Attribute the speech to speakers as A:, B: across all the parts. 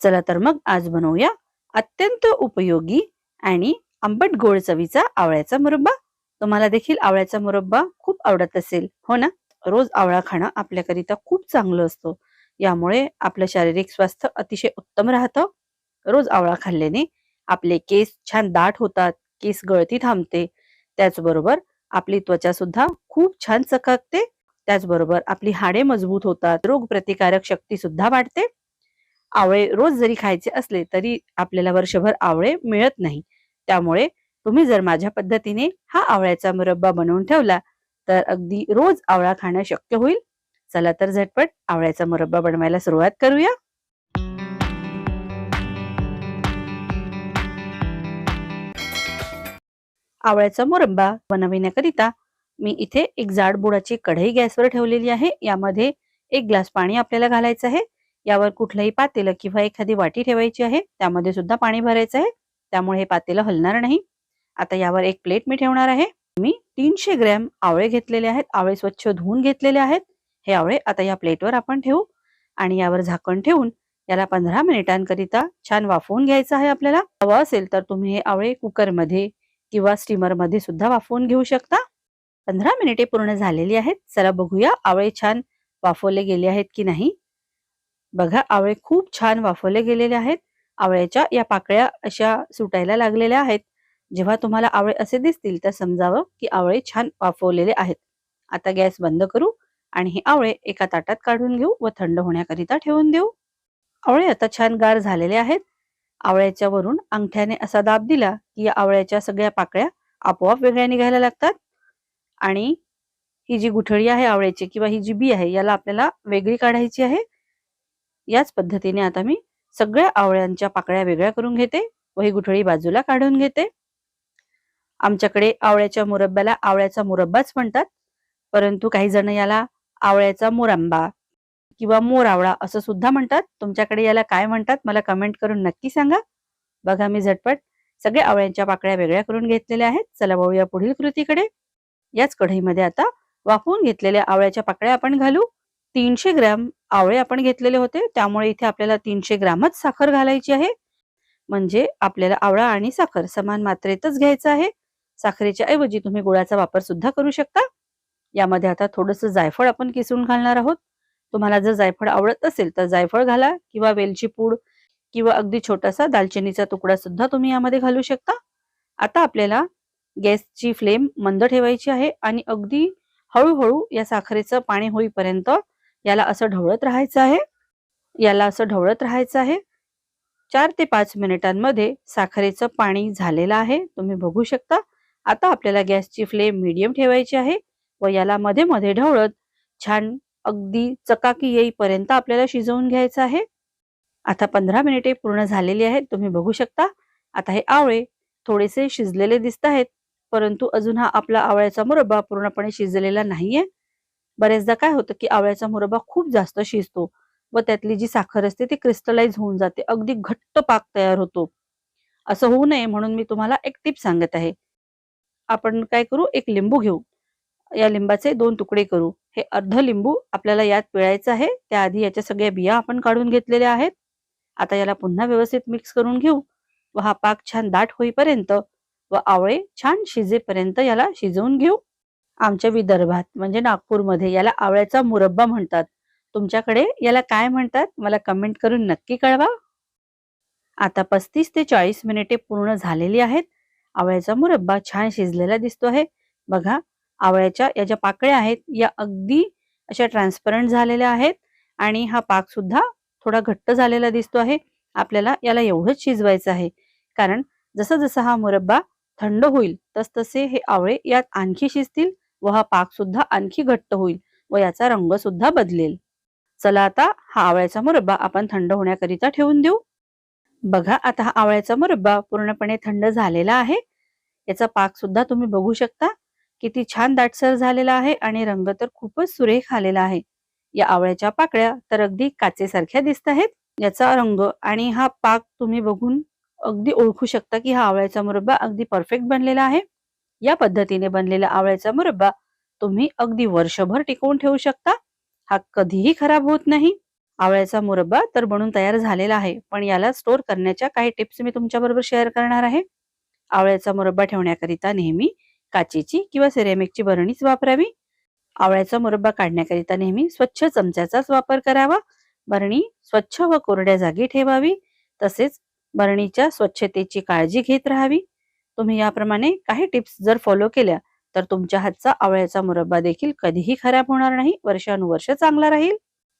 A: चला तर मग आज बनवूया अत्यंत उपयोगी आणि आंबट गोड चवीचा आवळ्याचा मुरब्बा. तुम्हाला देखील आवळ्याचा मुरब्बा खूप आवडत असेल हो ना? रोज आवळा खाणं आपल्याकरिता खूप चांगलं असतं. यामुळे आपलं शारीरिक स्वास्थ्य अतिशय उत्तम राहतं. रोज आवळा खाल्ल्याने आपले केस छान दाट होतात केस गळती थांबते. त्याचबरोबर आपली त्वचा सुद्धा खूप छान चकाकते. त्याचबरोबर आपली हाडे मजबूत होतात. रोग प्रतिकारक शक्ती सुद्धा वाढते. आवळे रोज जरी खायचे असले तरी आपल्याला वर्षभर आवळे मिळत नाही. त्यामुळे तुम्ही जर माझ्या पद्धतीने हा आवळ्याचा मुरब्बा बनवून ठेवला तर अगदी रोज आवळा खाणं शक्य होईल. चला तर झटपट आवळ्याचा मुरब्बा बनवायला सुरुवात करूया. आवळ्याचा मुरब्बा बनविण्याकरिता मी इथे एक जाड बुडाची कढई गॅसवर ठेवलेली आहे. यामध्ये एक ग्लास पाणी आपल्याला घालायचं आहे. यावर कुठलंही पातेलं किंवा एखादी वाटी ठेवायची आहे त्यामध्ये सुद्धा पाणी भरायचं आहे त्यामुळे हे पातेलं हलणार नाही. आता यावर एक प्लेट मी ठेवणार आहे. मी तीनशे ग्रॅम आवळे घेतलेले आहेत आवळे स्वच्छ धुवून घेतलेले आहेत. हे आवळे आता या प्लेटवर आपण ठेवू आणि यावर झाकण ठेवून याला पंधरा मिनिटांकरिता छान वाफवून घ्यायचं आहे आपल्याला. हवं असेल तर तुम्ही हे आवळे कुकरमध्ये किंवा स्टीमरमध्ये सुद्धा वाफवून घेऊ शकता. पंधरा मिनिटे पूर्ण झालेली आहेत. चला बघूया आवळे छान वाफवले गेले आहेत की नाही. बघा आवळे खूप छान वाफवले गेलेले आहेत. आवळ्याच्या या पाकळ्या अशा सुटायला लागलेल्या आहेत. जेव्हा तुम्हाला आवळे असे दिसतील तर समजावं की आवळे छान वाफवलेले आहेत. आता गॅस बंद करू आणि हे आवळे एका ताटात काढून घेऊ व थंड होण्याकरिता ठेवून देऊ. आवळे आता छान गार झालेले आहेत. आवळ्याच्या वरून अंगठ्याने असा दाब दिला की या आवळ्याच्या सगळ्या पाकळ्या आपोआप वेगळ्या निघायला लागतात. आणि ही जी गुठळी आहे आवळ्याची किंवा ही जी बी आहे याला आपल्याला वेगळी काढायची आहे. याच पद्धतीने आता मी सगळ्या आवळ्यांच्या पाकळ्या वेगळ्या करून घेते व ही गुठळी बाजूला काढून घेते. आमच्याकडे आवळ्याच्या मुरब्ब्याला आवळ्याचा मुरब्बाच म्हणतात परंतु काही जण याला आवळ्याचा मोरांबा किंवा मोरावळा असं सुद्धा म्हणतात. तुमच्याकडे याला काय म्हणतात मला कमेंट करून नक्की सांगा. बघा मी झटपट सगळ्या आवळ्यांच्या पाकळ्या वेगळ्या करून घेतलेल्या आहेत. चला वळूया पुढील कृतीकडे. याच कढईमध्ये आता वाफवून घेतलेल्या आवळ्याच्या पाकळ्या आपण घालू. तीनशे ग्रॅम आवळे आपण घेतलेले होते. त्यामुळे इथे आपल्याला तीनशे ग्रॅमच साखर घालायची आहे. म्हणजे आपल्याला आवळा आणि साखर समान मात्रेतच घ्यायचं आहे. साखरेच्या ऐवजी तुम्ही गुळाचा वापर सुद्धा करू शकता. यामध्ये आता थोडस जायफळ आपण किसून घालणार आहोत. तुम्हाला जर जायफळ आवडत असेल तर जायफळ घाला किंवा वेलची पूड किंवा अगदी छोटासा दालचिनीचा तुकडा सुद्धा तुम्ही यामध्ये घालू शकता. आता आपल्याला गॅसची फ्लेम मंद ठेवायची आहे आणि अगदी हळूहळू या साखरेचं पाणी होईपर्यंत याला असं ढवळत राहायचं आहे. याला असं ढवळत राहायचं आहे. चार ते पाच मिनिटांमध्ये साखरेचं पाणी झालेलं आहे. तुम्ही बघू शकता. आता आपल्याला गॅसची फ्लेम मीडियम ठेवायची आहे व याला मध्ये मध्ये ढवळत छान अगदी चकाकी येईपर्यंत आपल्याला शिजवून घ्यायचं आहे. आता पंधरा मिनिटे पूर्ण झालेली आहेत. तुम्ही बघू शकता. आता हे आवळे थोडेसे शिजलेले दिसत आहेत. परंतु अजून हा आपला आवळ्याचा मुरब्बा पूर्णपणे शिजलेला नाहीये. बरेचदा काय होतं की आवळ्याचा मुरब्बा खूप जास्त शिजतो व त्यातली जी साखर असते ती क्रिस्टलाइज होऊन जाते अगदी घट्ट पाक तयार होतो. असं होऊ नये म्हणून मी तुम्हाला एक टिप सांगत आहे. आपण काय करू? एक लिंबू घेऊ. या लिंबाचे दोन तुकडे करू. हे अर्ध लिंबू आपल्याला यात पिळायचं आहे. त्याआधी याच्या सगळ्या बिया आपण काढून घेतलेल्या आहेत. आता याला पुन्हा व्यवस्थित मिक्स करून घेऊ. व हा पाक छान दाट होईपर्यंत व आवळे छान शिजेपर्यंत याला शिजवून घेऊ. आमच्या विदर्भात म्हणजे नागपूरमध्ये याला आवळ्याचा मुरब्बा म्हणतात. तुमच्याकडे याला काय म्हणतात? मला कमेंट करून नक्की कळवा. आता पस्तीस ते चाळीस मिनिटे पूर्ण झालेली आहेत. आवळ्याचा मुरब्बा छान शिजलेला दिसतो आहे. बघा आवळ्याच्या या ज्या पाकळ्या आहेत या अगदी अशा ट्रान्सपरंट झालेल्या आहेत आणि हा पाक सुद्धा थोडा घट्ट झालेला दिसतो आहे. आपल्याला याला एवढंच शिजवायचं आहे. कारण जसं जसा हा मुरब्बा थंड होईल तसतसे हे आवळे यात आणखी शिजतील. व हा पाक सुद्धा आणखी घट्ट होईल व याचा रंग सुद्धा बदलेल. चला आता हा आवळ्याचा मुरब्बा आपण थंड होण्याकरिता ठेवून देऊ. बघा आता हा आवळ्याचा मुरब्बा पूर्णपणे थंड झालेला आहे. याचा पाक सुद्धा तुम्ही बघू शकता. किती छान दाटसर झालेला आहे आणि रंग तर खूपच सुरेख आलेला आहे. या आवळ्याच्या पाकळ्या तर अगदी काचेसारख्या दिसत आहेत. याचा रंग आणि हा पाक तुम्ही बघून अगदी ओळखू शकता की हा आवळ्याचा मुरब्बा अगदी परफेक्ट बनलेला आहे. या पद्धतीने बनलेला आवळ्याचा मुरब्बा तुम्ही अगदी वर्षभर टिकवून ठेवू शकता. हा कधीही खराब होत नाही. आवळ्याचा मुरब्बा तर बनून तयार झालेला आहे. पण याला स्टोर करण्याच्या काही टिप्स मी तुमच्या बरोबर शेअर करणार आहे. आवळ्याचा मुरब्बा ठेवण्याकरिता नेहमी काचेची किंवा सिरेमिकची बरणीच वापरावी. आवळ्याचा मुरब्बा काढण्याकरिता नेहमी स्वच्छ चमच्याचाच वापर करावा. बरणी स्वच्छ व कोरड्या जागी ठेवावी. तसेच बरणीच्या स्वच्छतेची काळजी घेत राहावी. तुम्ही याप्रमाणे काही टिप्स जर फॉलो केल्या तर तुमच्या हातचा आवळ्याचा मुरब्बा देखील कधीही खराब होणार नाही वर्षानुवर्ष चांगला राहील.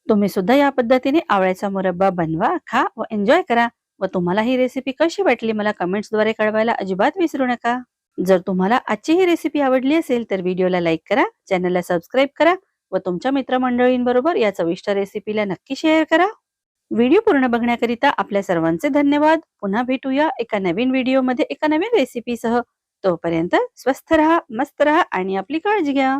A: तुम्ही सुद्धा या पद्धतीने आवळ्याचा मुरब्बा बनवा खा व एन्जॉय करा. व तुम्हाला ही रेसिपी कशी वाटली मला कमेंट्सद्वारे कळवायला अजिबात विसरू नका. जर तुम्हाला आजची ही रेसिपी आवडली असेल तर व्हिडिओला लाईक करा चॅनलला सबस्क्राईब करा व तुमच्या मित्रमंडळींबरोबर या चविष्ट रेसिपीला नक्की शेअर करा. व्हिडिओ पूर्ण बघण्याकरिता आपल्या सर्वांचे धन्यवाद. पुन्हा भेटूया एका नवीन व्हिडिओमध्ये एका नवीन रेसिपीसह तोपर्यंत स्वस्थ राहा मस्त राहा आणि आपली काळजी घ्या.